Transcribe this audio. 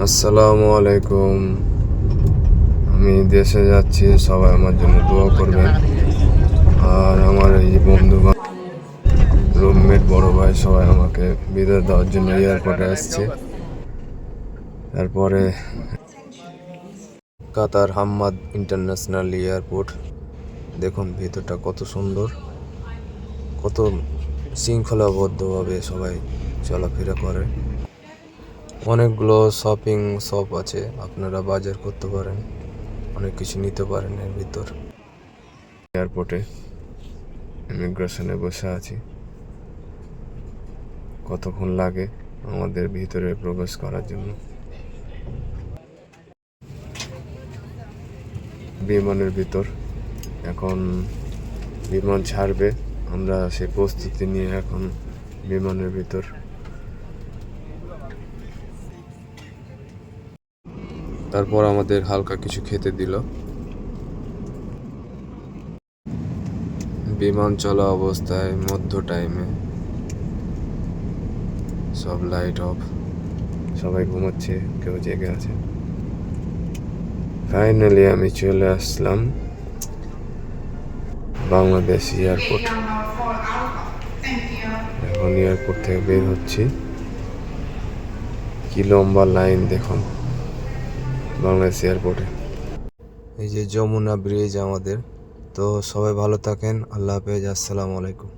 আসসালামু আলাইকুম। আমি দেশে যাচ্ছি, সবাই আমার জন্য দোয়া করবেন। আর আমার এই বন্ধু রুমমেট বড় ভাই সবাই আমাকে বিদায় দেওয়ার জন্য এয়ারপোর্টে আসছে। তারপরে কাতার হাম্মাদ ইন্টারন্যাশনাল এয়ারপোর্ট। দেখুন, ভিতরটা কত সুন্দর, কত শৃঙ্খলাবদ্ধভাবে সবাই চলাফেরা করে। অনেকগুলো শপিং শপ আছে, আপনারা বাজার করতে পারেন, অনেক কিছু নিতে পারেন এর ভিতর। এয়ারপোর্টে ইমিগ্রেশনে বসে আছি। কতক্ষণ লাগে আমাদের ভিতরে প্রবেশ করার জন্য? বিমানের ভিতর। এখন বিমান ছাড়বে, আমরা সেই প্রস্তুতি নিয়ে এখন বিমানের ভিতর। তারপর আমাদের হালকা কিছু খেতে দিল। বিমান চলা অবস্থায় মধ্য টাইমে সব লাইট অফ সবাই ঘুমাচ্ছে, কেউ জেগে আছে। ফাইনালি আমি চলে আসলাম বাংলাদেশ এয়ারপোর্ট এখন এয়ারপোর্ট থেকে বের হচ্ছি। কি লম্বা লাইন দেখুন। বাংলাদেশ এয়ারপোর্টে এই যে যমুনা ব্রিজ আমাদের। তো সবাই ভালো থাকেন। আল্লাহ হাফেজ। আসসালামু আলাইকুম।